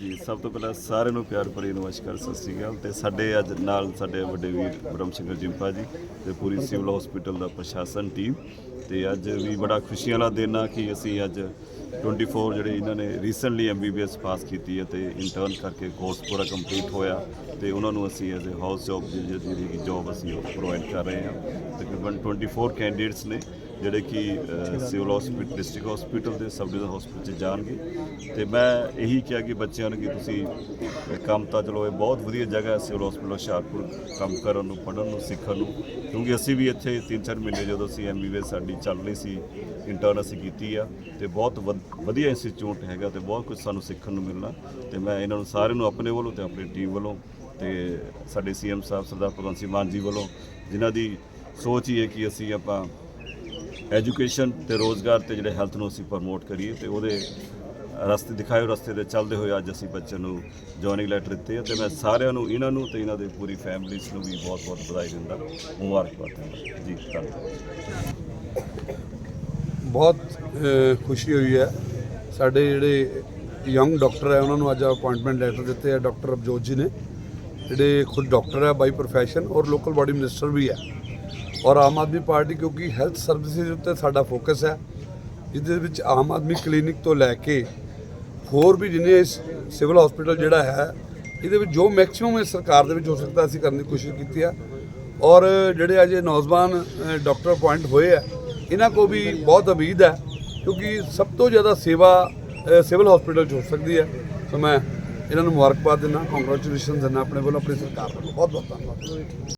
ਜੀ, ਸਭ ਤੋਂ ਪਹਿਲਾਂ ਸਾਰਿਆਂ ਨੂੰ ਪਿਆਰ ਭਰੀ ਨਮਸਕਾਰ, ਸਤਿ ਸ੍ਰੀ ਅਕਾਲ। ਤੇ ਸਾਡੇ ਅੱਜ ਨਾਲ ਸਾਡੇ ਵੱਡੇ ਵੀਰ ਬ੍ਰਹਮ ਸਿੰਘ ਜਿੰਪਾ ਜੀ ਤੇ ਪੂਰੀ ਸਿਵਲ ਹਸਪੀਟਲ ਦਾ ਪ੍ਰਸ਼ਾਸਨ ਟੀਮ ਤੇ ਅੱਜ ਵੀ ਬੜਾ ਖੁਸ਼ੀਆਂ ਵਾਲਾ ਦਿਨ ਆ ਕਿ ਅਸੀਂ ਅੱਜ 24 ਜਿਹੜੇ ਇਹਨਾਂ ਨੇ ਰੀਸੈਂਟਲੀ ਐਮਬੀਬੀਐਸ ਪਾਸ ਕੀਤੀ ਹੈ ਤੇ ਇੰਟਰਨ ਕਰਕੇ ਕੋਰਸ ਪੂਰਾ ਕੰਪਲੀਟ ਹੋਇਆ। ਤੇ ਉਹਨਾਂ ਨੂੰ ਅਸੀਂ ਐਜ਼ ਅ ਹਾਊਸ ਜੌਬ ਦੀ ਜਿਹੜੀ ਜੌਬ ਅਸੀਂ ਉਹ ਪ੍ਰੋਵਾਈਡ ਕਰ ਰਹੇ ਹਾਂ। ਤਕਰੀਬਨ 24 ਕੈਂਡੀਡੇਟਸ ਨੇ। ਜਿਹੜੇ ਕਿ ਸਿਵਲ ਹਸਪੀਟਲ ਡਿਸਟ੍ਰਿਕਟ ਹਸਪੀਟਲ ਦੇ ਸਬ ਡਿਵੀਜ਼ਨ ਹਸਪੀਟਲ 'ਚ ਜਾਣਗੇ। ਤੇ ਮੈਂ ਇਹੀ ਕਿਹਾ ਕਿ ਬੱਚਿਆਂ ਨੂੰ ਕਿ ਤੁਸੀਂ ਕੰਮ ਤਾਂ ਚਲੋ ਇਹ ਬਹੁਤ ਵਧੀਆ ਜਗ੍ਹਾ ਹੈ ਸਿਵਲ ਹਸਪੀਟਲ ਹੁਸ਼ਿਆਰਪੁਰ, ਕੰਮ ਕਰਨ ਨੂੰ, ਪੜ੍ਹਨ ਨੂੰ, ਸਿੱਖਣ ਨੂੰ। ਕਿਉਂਕਿ ਅਸੀਂ ਵੀ ਇੱਥੇ 3-4 ਮਹੀਨੇ ਜਦੋਂ ਅਸੀਂ ਐਮਬੀਬੀਐਸ ਸਾਡੀ ਚੱਲ ਰਹੀ ਸੀ ਇੰਟਰਨ ਅਸੀਂ ਕੀਤੀ ਆ, ਤੇ ਬਹੁਤ ਵਧ- ਵਧੀਆ ਇੰਸਟੀਚਿਊਟ ਹੈਗਾ ਤੇ ਬਹੁਤ ਕੁਝ ਸਾਨੂੰ ਸਿੱਖਣ ਨੂੰ ਮਿਲਣਾ। ਤੇ ਮੈਂ ਇਹਨਾਂ ਨੂੰ ਸਾਰਿਆਂ ਨੂੰ ਆਪਣੇ ਵੱਲੋਂ ਤੇ ਆਪਣੀ ਟੀਮ ਵੱਲੋਂ ਤੇ ਸਾਡੇ ਸੀਐਮ ਸਾਹਿਬ, ਸਰਦਾਰ ਭਗਵੰਤ ਸਿੰਘ ਮਾਨ ਜੀ ਵੱਲੋਂ ਜਿਨ੍ਹਾਂ ਦੀ ਸੋਚ ਹੀ ਹੈ ਕਿ ਅਸੀਂ ਆਪਾਂ ਐਜੂਕੇਸ਼ਨ ਤੇ ਰੋਜ਼ਗਾਰ ਤੇ ਜਿਹੜੇ ਹੈਲਥ ਨੂੰ ਅਸੀਂ ਪ੍ਰਮੋਟ ਕਰੀਏ ਤੇ ਉਹਦੇ ਰਸਤੇ ਦਿਖਾਏ ਰਸਤੇ ਤੇ ਚੱਲਦੇ ਹੋਏ ਅੱਜ ਅਸੀਂ ਬੱਚਿਆਂ ਨੂੰ ਜੁਆਇਨਿੰਗ ਲੈਟਰ ਦਿੱਤੇ ਆ ਤੇ ਮੈਂ ਸਾਰਿਆਂ ਨੂੰ, ਇਹਨਾਂ ਨੂੰ ਤੇ ਇਹਨਾਂ ਦੇ ਪੂਰੀ ਫੈਮਿਲੀਜ਼ ਨੂੰ ਵੀ ਬਹੁਤ-ਬਹੁਤ ਵਧਾਈ ਦਿੰਦਾ। ਮੁਬਾਰਕਬਾਦ ਦਿੰਦਾ। ਜੀ, ਧੰਨਵਾਦ। ਬਹੁਤ ਖੁਸ਼ੀ ਹੋਈ ਹੈ। ਸਾਡੇ ਜਿਹੜੇ ਯੰਗ ਡਾਕਟਰ ਹੈ, ਉਹਨਾਂ ਨੂੰ ਅੱਜ ਅਪਾਇੰਟਮੈਂਟ ਲੈਟਰ ਦਿੱਤੇ ਹੈ ਡਾਕਟਰ ਅਬਜੋਤ ਜੀ ਨੇ। ਜਿਹੜੇ ਖੁਦ ਡਾਕਟਰ ਹੈ ਬਾਈ ਪ੍ਰੋਫੈਸ਼ਨ ਔਰ ਲੋਕਲ ਬਾਡੀ ਮਿਨਿਸਟਰ ਵੀ ਹੈ। ਔਰ ਆਮ ਆਦਮੀ ਪਾਰਟੀ ਕਿਉਂਕਿ ਹੈਲਥ ਸਰਵਿਸਿਜ਼ ਉੱਤੇ ਸਾਡਾ ਫੋਕਸ ਹੈ ਜਿਹਦੇ ਵਿੱਚ ਆਮ ਆਦਮੀ ਕਲੀਨਿਕ ਤੋਂ ਲੈ ਕੇ ਹੋਰ ਵੀ ਜਿੰਨੇ ਸਿਵਲ ਹਸਪੀਟਲ ਜਿਹੜਾ ਹੈ ਇਹਦੇ ਵਿੱਚ ਜੋ ਮੈਕਸਿਮਮ ਇਸ ਸਰਕਾਰ ਦੇ ਵਿੱਚ ਹੋ ਸਕਦਾ ਅਸੀਂ ਕਰਨ ਦੀ ਕੋਸ਼ਿਸ਼ ਕੀਤੀ ਆ। ਔਰ ਜਿਹੜੇ ਅਜੇ ਨੌਜਵਾਨ ਅ, ਡਾਕਟਰ ਅਪਾਇੰਟ ਹੋਏ ਆ ਇਹਨਾਂ ਕੋ ਵੀ ਬਹੁਤ ਉਮੀਦ ਹੈ ਕਿਉਂਕਿ ਸਭ ਤੋਂ ਜ਼ਿਆਦਾ ਸੇਵਾ ਸਿਵਲ ਹਸਪੀਟਲ 'ਚ ਹੋ ਸਕਦੀ ਹੈ। ਸੋ ਮੈਂ ਇਹਨਾਂ ਨੂੰ ਮੁਬਾਰਕਬਾਦ ਦਿੰਦਾ ਕੰਗ੍ਰੈਚੁਲੇਸ਼ਨ ਦਿੰਦਾ ਆਪਣੇ ਵੱਲੋਂ ਆਪਣੀ ਸਰਕਾਰ ਵੱਲੋਂ। ਬਹੁਤ ਬਹੁਤ ਧੰਨਵਾਦ।